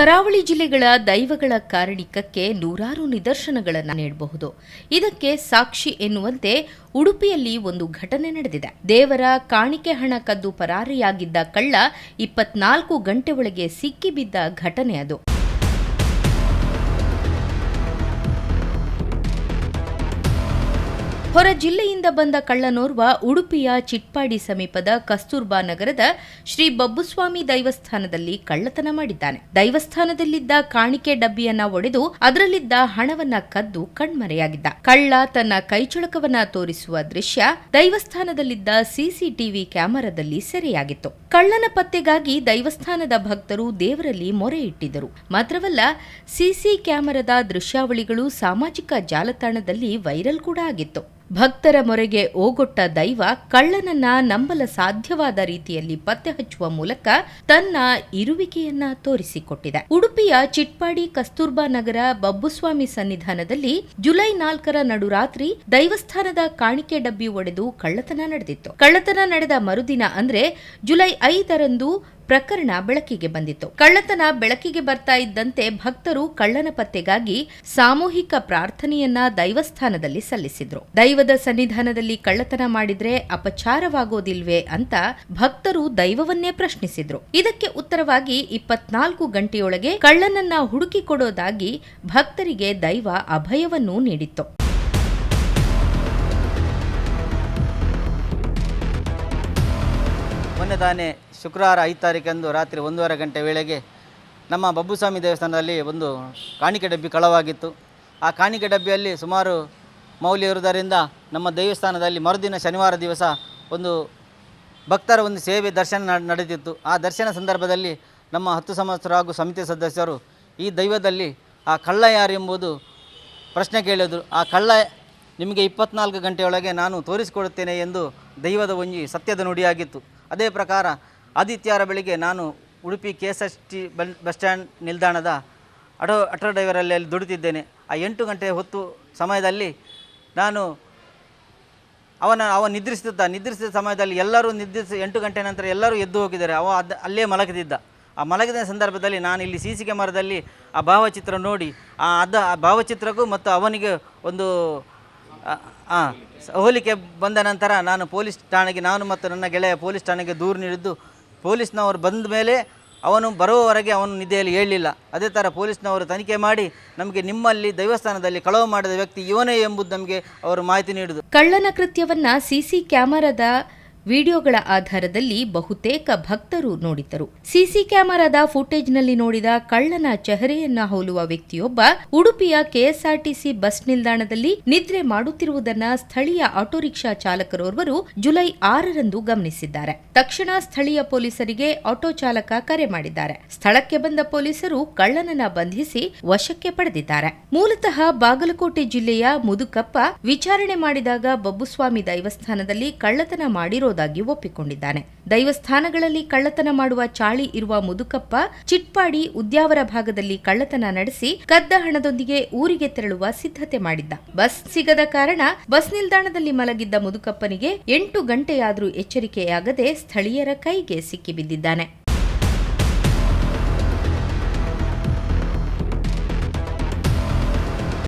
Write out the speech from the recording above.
ಕರಾವಳಿ ಜಿಲ್ಲೆಗಳ ದೈವಗಳ ಕಾರಣಿಕಕ್ಕೆ ನೂರಾರು ನಿದರ್ಶನಗಳನ್ನು ನೀಡಬಹುದು. ಇದಕ್ಕೆ ಸಾಕ್ಷಿ ಎನ್ನುವಂತೆ ಉಡುಪಿಯಲ್ಲಿ ಒಂದು ಘಟನೆ ನಡೆದಿದೆ. ದೇವರ ಕಾಣಿಕೆ ಹಣ ಕದ್ದು ಪರಾರಿಯಾಗಿದ್ದ ಕಳ್ಳ ಇಪ್ಪತ್ನಾಲ್ಕು ಗಂಟೆ ಒಳಗೆ ಸಿಕ್ಕಿಬಿದ್ದ ಘಟನೆ ಅದು. ಹೊರ ಜಿಲ್ಲೆಯಿಂದ ಬಂದ ಕಳ್ಳನೋರ್ವ ಉಡುಪಿಯ ಚಿಟ್ಪಾಡಿ ಸಮೀಪದ ಕಸ್ತೂರ್ಬಾ ನಗರದ ಶ್ರೀ ಬಬ್ಬುಸ್ವಾಮಿ ದೈವಸ್ಥಾನದಲ್ಲಿ ಕಳ್ಳತನ ಮಾಡಿದ್ದಾನೆ. ದೈವಸ್ಥಾನದಲ್ಲಿದ್ದ ಕಾಣಿಕೆ ಡಬ್ಬಿಯನ್ನ ಒಡೆದು ಅದರಲ್ಲಿದ್ದ ಹಣವನ್ನ ಕದ್ದು ಕಣ್ಮರೆಯಾಗಿದ್ದ. ಕಳ್ಳ ತನ್ನ ಕೈಚುಳಕವನ್ನ ತೋರಿಸುವ ದೃಶ್ಯ ದೈವಸ್ಥಾನದಲ್ಲಿದ್ದ ಸಿಸಿಟಿವಿ ಕ್ಯಾಮೆರಾದಲ್ಲಿ ಸೆರೆಯಾಗಿತ್ತು. ಕಳ್ಳನ ಪತ್ತೆಗಾಗಿ ದೈವಸ್ಥಾನದ ಭಕ್ತರು ದೇವರಲ್ಲಿ ಮೊರೆ ಇಟ್ಟಿದ್ದರು. ಮಾತ್ರವಲ್ಲ, ಸಿಸಿ ಕ್ಯಾಮೆರಾದ ದೃಶ್ಯಾವಳಿಗಳು ಸಾಮಾಜಿಕ ಜಾಲತಾಣದಲ್ಲಿ ವೈರಲ್ ಕೂಡ ಆಗಿತ್ತು. ಭಕ್ತರ ಮೊರೆಗೆ ಓಗೊಟ್ಟ ದೈವ ಕಳ್ಳನನ್ನ ನಂಬಲ ಸಾಧ್ಯವಾದ ರೀತಿಯಲ್ಲಿ ಪತ್ತೆ ಹಚ್ಚುವ ಮೂಲಕ ತನ್ನ ಇರುವಿಕೆಯನ್ನ ತೋರಿಸಿಕೊಟ್ಟಿದೆ. ಉಡುಪಿಯ ಚಿಟ್ಪಾಡಿ ಕಸ್ತೂರ್ಬಾ ನಗರ ಬಬ್ಬುಸ್ವಾಮಿ ಸನ್ನಿಧಾನದಲ್ಲಿ ಜುಲೈ ನಾಲ್ಕರ ನಡುರಾತ್ರಿ ದೈವಸ್ಥಾನದ ಕಾಣಿಕೆ ಡಬ್ಬಿ ಒಡೆದು ಕಳ್ಳತನ ನಡೆದಿತ್ತು. ಕಳ್ಳತನ ನಡೆದ ಮರುದಿನ ಅಂದ್ರೆ ಜುಲೈ ಐದರಂದು ಪ್ರಕರಣ ಬೆಳಕಿಗೆ ಬಂದಿತ್ತು. ಕಳ್ಳತನ ಬೆಳಕಿಗೆ ಬರ್ತಾ ಇದ್ದಂತೆ ಭಕ್ತರು ಕಳ್ಳನ ಪತ್ತೆಗಾಗಿ ಸಾಮೂಹಿಕ ಪ್ರಾರ್ಥನೆಯನ್ನ ದೈವಸ್ಥಾನದಲ್ಲಿ ಸಲ್ಲಿಸಿದ್ರು. ದೈವದ ಸನ್ನಿಧಾನದಲ್ಲಿ ಕಳ್ಳತನ ಮಾಡಿದ್ರೆ ಅಪಚಾರವಾಗೋದಿಲ್ವೇ ಅಂತ ಭಕ್ತರು ದೈವವನ್ನೇ ಪ್ರಶ್ನಿಸಿದ್ರು. ಇದಕ್ಕೆ ಉತ್ತರವಾಗಿ ಇಪ್ಪತ್ನಾಲ್ಕು ಗಂಟೆಯೊಳಗೆ ಕಳ್ಳನನ್ನ ಹುಡುಕಿ ಕೊಡೋದಾಗಿ ಭಕ್ತರಿಗೆ ದೈವ ಅಭಯವನ್ನೂ ನೀಡಿತ್ತು. ಮೊನ್ನೆ ತಾನೇ ಶುಕ್ರವಾರ ಐದು ತಾರೀಕಂದು ರಾತ್ರಿ ಒಂದೂವರೆ ಗಂಟೆ ವೇಳೆಗೆ ನಮ್ಮ ಬಬ್ಬುಸ್ವಾಮಿ ದೇವಸ್ಥಾನದಲ್ಲಿ ಒಂದು ಕಾಣಿಕೆ ಡಬ್ಬಿ ಕಳವಾಗಿತ್ತು. ಆ ಕಾಣಿಕೆ ಡಬ್ಬಿಯಲ್ಲಿ ಸುಮಾರು ಮೌಲ್ಯ ಇರುವುದರಿಂದ ನಮ್ಮ ದೇವಸ್ಥಾನದಲ್ಲಿ ಮರುದಿನ ಶನಿವಾರ ದಿವಸ ಒಂದು ಭಕ್ತರ ಒಂದು ಸೇವೆ ದರ್ಶನ ನಡ್- ನಡೆದಿತ್ತು. ಆ ದರ್ಶನ ಸಂದರ್ಭದಲ್ಲಿ ನಮ್ಮ ಹತ್ತು ಸಂವತ್ಸರ ಹಾಗೂ ಸಮಿತಿ ಸದಸ್ಯರು ಈ ದೈವದಲ್ಲಿ ಆ ಕಳ್ಳ ಯಾರು ಎಂಬುದು ಪ್ರಶ್ನೆ ಕೇಳಿದರು. ಆ ಕಳ್ಳ ನಿಮಗೆ ಇಪ್ಪತ್ನಾಲ್ಕು ಗಂಟೆಯೊಳಗೆ ನಾನು ತೋರಿಸಿಕೊಡುತ್ತೇನೆ ಎಂದು ದೈವದ ಒಂಜಿ ಸತ್ಯದ ನುಡಿಯಾಗಿತ್ತು. ಅದೇ ಪ್ರಕಾರ ಆದಿತ್ಯವಾರ ಬೆಳಿಗ್ಗೆ ನಾನು Udupi K S S T bus stand ನಿಲ್ದಾಣದ ಆಟೋ ಆಟೋ ಡ್ರೈವರಲ್ಲಿ ಅಲ್ಲಿ ದುಡಿತಿದ್ದೇನೆ. ಆ ಎಂಟು ಗಂಟೆ ಹೊತ್ತು ಸಮಯದಲ್ಲಿ ನಾನು ಅವನ, ಅವ ನಿದ್ರಿಸುತ್ತಾ, ನಿದ್ರಿಸಿದ ಸಮಯದಲ್ಲಿ ಎಲ್ಲರೂ ನಿದ್ರಿಸಿ, ಎಂಟು ಗಂಟೆ ನಂತರ ಎಲ್ಲರೂ ಎದ್ದು ಹೋಗಿದ್ದಾರೆ. ಅವ ಅದು, ಅಲ್ಲೇ ಮಲಗಿದ್ದ ಆ ಮಲಗಿದ ಸಂದರ್ಭದಲ್ಲಿ ನಾನು ಇಲ್ಲಿ ಸಿ ಸಿ ಕ್ಯಾಮರಾದಲ್ಲಿ ಆ ಭಾವಚಿತ್ರ ನೋಡಿ, ಆ ಅದ, ಆ ಭಾವಚಿತ್ರಕ್ಕೂ ಮತ್ತು ಅವನಿಗೆ ಒಂದು ಸ- ಹೋಲಿಕೆ ಬಂದ ನಂತರ ನಾನು ಪೊಲೀಸ್ ಠಾಣೆಗೆ, ನಾನು ಮತ್ತು ನನ್ನ ಗೆಳೆಯ ಪೊಲೀಸ್ ಠಾಣೆಗೆ ದೂರು ನೀಡಿದ್ದು, ಪೊಲೀಸ್ನವರು ಬಂದ ಮೇಲೆ ಅವನು ಬರುವವರೆಗೆ ಅವನು ನಿದ್ದೆಯಲ್ಲಿ ಹೇಳಲಿಲ್ಲ ಅದೇ ಥರ ಪೊಲೀಸ್ನವರು ತನಿಖೆ ಮಾಡಿ ನಮಗೆ ನಿಮ್ಮಲ್ಲಿ ದೇವಸ್ಥಾನದಲ್ಲಿ ಕಳವು ಮಾಡಿದ ವ್ಯಕ್ತಿ ಇವನೇ ಎಂಬುದು ನಮಗೆ ಅವರು ಮಾಹಿತಿ ನೀಡಿದರು ಕಳ್ಳನ ಕೃತ್ಯವನ್ನ ಸಿಸಿ ಕ್ಯಾಮೆರಾದ ವಿಡಿಯೋಗಳ ಆಧಾರದಲ್ಲಿ ಬಹುತೇಕ ಭಕ್ತರು ನೋಡಿದ್ದರು. ಸಿಸಿ ಕ್ಯಾಮೆರಾದ ಫುಟೇಜ್ನಲ್ಲಿ ನೋಡಿದ ಕಳ್ಳನ ಚಹರೆಯನ್ನ ಹೋಲುವ ವ್ಯಕ್ತಿಯೊಬ್ಬ ಉಡುಪಿಯ ಕೆಎಸ್ಆರ್ಟಿಸಿ ಬಸ್ ನಿಲ್ದಾಣದಲ್ಲಿ ನಿದ್ರೆ ಮಾಡುತ್ತಿರುವುದನ್ನ ಸ್ಥಳೀಯ ಆಟೋ ರಿಕ್ಷಾ ಚಾಲಕರೋರ್ವರು ಜುಲೈ ಆರರಂದು ಗಮನಿಸಿದ್ದಾರೆ. ತಕ್ಷಣ ಸ್ಥಳೀಯ ಪೊಲೀಸರಿಗೆ ಆಟೋ ಚಾಲಕ ಕರೆ ಮಾಡಿದ್ದಾರೆ. ಸ್ಥಳಕ್ಕೆ ಬಂದ ಪೊಲೀಸರು ಕಳ್ಳನನ್ನ ಬಂಧಿಸಿ ವಶಕ್ಕೆ ಪಡೆದಿದ್ದಾರೆ. ಮೂಲತಃ ಬಾಗಲಕೋಟೆ ಜಿಲ್ಲೆಯ ಮುದುಕಪ್ಪ ವಿಚಾರಣೆ ಮಾಡಿದಾಗ ಬಬ್ಬುಸ್ವಾಮಿ ದೈವಸ್ಥಾನದಲ್ಲಿ ಕಳ್ಳತನ ಮಾಡಿರೋದಾಗಿ ಒಪ್ಪಿಕೊಂಡಿದ್ದಾನೆ. ದೈವಸ್ಥಾನಗಳಲ್ಲಿ ಕಳ್ಳತನ ಮಾಡುವ ಚಾಳಿ ಇರುವ ಮುದುಕಪ್ಪ ಚಿಟ್ಪಾಡಿ ಉದ್ಯಾವರ ಭಾಗದಲ್ಲಿ ಕಳ್ಳತನ ನಡೆಸಿ ಕದ್ದ ಹಣದೊಂದಿಗೆ ಊರಿಗೆ ತೆರಳುವ ಸಿದ್ಧತೆ ಮಾಡಿದ್ದ. ಬಸ್ ಸಿಗದ ಕಾರಣ ಬಸ್ ನಿಲ್ದಾಣದಲ್ಲಿ ಮಲಗಿದ್ದ ಮುದುಕಪ್ಪನಿಗೆ ಎಂಟು ಗಂಟೆಯಾದರೂ ಎಚ್ಚರಿಕೆಯಾಗದೆ ಸ್ಥಳೀಯರ ಕೈಗೆ ಸಿಕ್ಕಿಬಿದ್ದಿದ್ದಾನೆ.